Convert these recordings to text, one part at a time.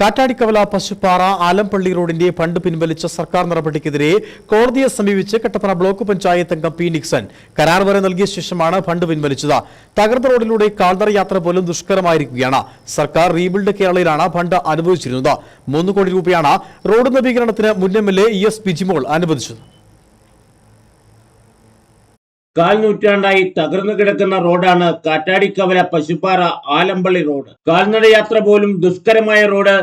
കാറ്റാടിക്കവല പശുപ്പാറ ആലംപള്ളി റോഡിന്റെ ഫണ്ട് പിൻവലിച്ച സർക്കാർ നടപടിക്കെതിരെ കോടതിയെ സമീപിച്ച് കട്ടപ്പന ബ്ലോക്ക് പഞ്ചായത്ത് അംഗം പി നിക്സൺ കരാർ വരെ നൽകിയ ശേഷമാണ് ഫണ്ട് പിൻവലിച്ചത്. തകർന്ന റോഡിലൂടെ കാൽനട യാത്ര പോലും ദുഷ്കരമായിരിക്കുകയാണ്. സർക്കാർ റീബിൽഡ് കേരളയിലാണ് ഫണ്ട് അനുവദിച്ചിരുന്നത്. മൂന്ന് കോടി രൂപയാണ് റോഡ് നവീകരണത്തിന് മുൻ M L A S Bijimol അനുവദിച്ചത്. കാൽ നൂറ്റാണ്ടായി തകർന്നു കിടക്കുന്ന റോഡാണ് കാറ്റാടിക്കവല പശുപ്പാറ ആലമ്പള്ളി റോഡ്. കാൽനട യാത്ര പോലും ദുഷ്കരമായ റോഡ്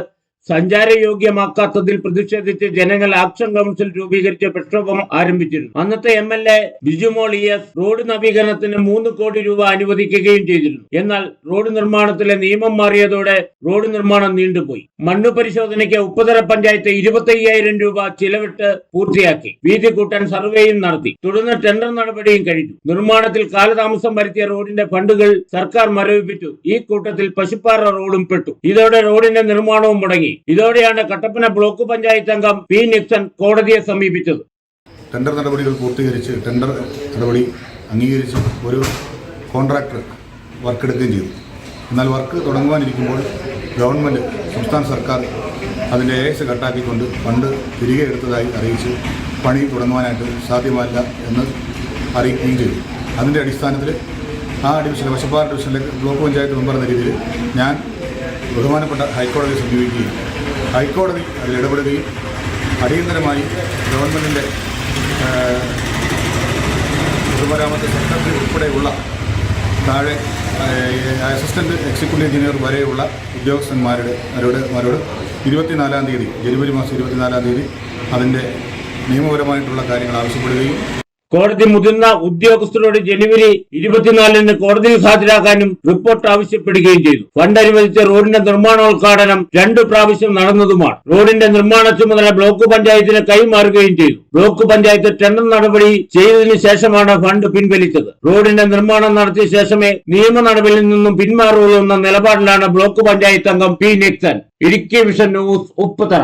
സഞ്ചാരയോഗ്യമാക്കാത്തതിൽ പ്രതിഷേധിച്ച് ജനങ്ങൾ ആക്ഷൻ കൗൺസിൽ രൂപീകരിച്ച പ്രക്ഷോഭം ആരംഭിച്ചിരുന്നു. അന്നത്തെ M L A Bijumol E S road നവീകരണത്തിന് മൂന്ന് കോടി രൂപ അനുവദിക്കുകയും ചെയ്തിരുന്നു. എന്നാൽ റോഡ് നിർമ്മാണത്തിലെ നിയമം മാറിയതോടെ റോഡ് നിർമ്മാണം നീണ്ടുപോയി. മണ്ണു പരിശോധനയ്ക്ക് ഉപ്പുതറ പഞ്ചായത്ത് ഇരുപത്തി രൂപ ചിലവിട്ട് പൂർത്തിയാക്കി. വീതി കൂട്ടാൻ സർവേയും നടത്തി. തുടർന്ന് ടെൻഡർ നടപടിയും കഴിഞ്ഞു. നിർമ്മാണത്തിൽ കാലതാമസം വരുത്തിയ റോഡിന്റെ ഫണ്ടുകൾ സർക്കാർ മരവിപ്പിച്ചു. ഈ കൂട്ടത്തിൽ പശുപ്പാറ റോഡും പെട്ടു. ഇതോടെ റോഡിന്റെ നിർമ്മാണവും മുടങ്ങി. ഇതോടെയാണ് കട്ടപ്പന ബ്ലോക്ക് പഞ്ചായത്ത് അംഗം പി നിക്സൺ കോടതിയെ സമീപിച്ചത്. ടെൻഡർ നടപടികൾ പൂർത്തീകരിച്ച് ടെൻഡർ നടപടി അംഗീകരിച്ച് ഒരു കോൺട്രാക്ടർ വർക്ക് എടുക്കുകയും ചെയ്തു. എന്നാൽ വർക്ക് തുടങ്ങുവാനിരിക്കുമ്പോൾ ഗവൺമെന്റ് സംസ്ഥാന സർക്കാർ അതിന്റെ ഏസ് കട്ടാക്കിക്കൊണ്ട് ഫണ്ട് തിരികെ എടുത്തതായി അറിയിച്ച് പണി തുടങ്ങുവാനായിട്ട് സാധ്യമല്ല എന്ന് അറിയിക്കുകയും ചെയ്തു. അതിന്റെ അടിസ്ഥാനത്തിൽ ആ ഡിവിഷനിലെ വശപ്പാറ ഡിവിഷനിലെ ബ്ലോക്ക് പഞ്ചായത്ത് മെമ്പർ എന്ന രീതിയിൽ ഞാൻ ബഹുമാനപ്പെട്ട ഹൈക്കോടതിയെ സമീപിക്കുകയും ഹൈക്കോടതി അതിൽ ഇടപെടുകയും അടിയന്തരമായി ഗവൺമെന്റിന്റെ പൊതുമരാമത്ത് സെക്രട്ടറി ഉൾപ്പെടെയുള്ള താഴെ അസിസ്റ്റന്റ് എക്സിക്യൂട്ടീവ് എഞ്ചിനീയർ വരെയുള്ള ഉദ്യോഗസ്ഥന്മാരുടെ അവരുടെ അവരോട് ഇരുപത്തിനാലാം തീയതി ജനുവരി മാസം ഇരുപത്തിനാലാം തീയതി അതിന്റെ നിയമപരമായിട്ടുള്ള കാര്യങ്ങൾ ആവശ്യപ്പെടുകയും കോടതി മുതിർന്ന ഉദ്യോഗസ്ഥരോട് ജനുവരി ഇരുപത്തിനാലിന് കോടതിയിൽ ഹാജരാക്കാനും റിപ്പോർട്ട് ആവശ്യപ്പെടുകയും ചെയ്തു. ഫണ്ട് അനുവദിച്ച റോഡിന്റെ നിർമ്മാണോദ്ഘാടനം രണ്ടു പ്രാവശ്യം നടന്നതുമാണ്. റോഡിന്റെ നിർമ്മാണ ചുമതല ബ്ലോക്ക് പഞ്ചായത്തിന് കൈമാറുകയും ചെയ്തു. ബ്ലോക്ക് പഞ്ചായത്ത് ടെണ്ടർ നടപടി ചെയ്തതിനു ശേഷമാണ് ഫണ്ട് പിൻവലിച്ചത്. റോഡിന്റെ നിർമ്മാണം നടത്തിയ ശേഷമേ നിയമ നടപടിയിൽ നിന്നും പിന്മാറുള്ളൂ എന്ന നിലപാടിലാണ് ബ്ലോക്ക് പഞ്ചായത്ത് അംഗം P. Nixon Idukki Vision News Upputhara.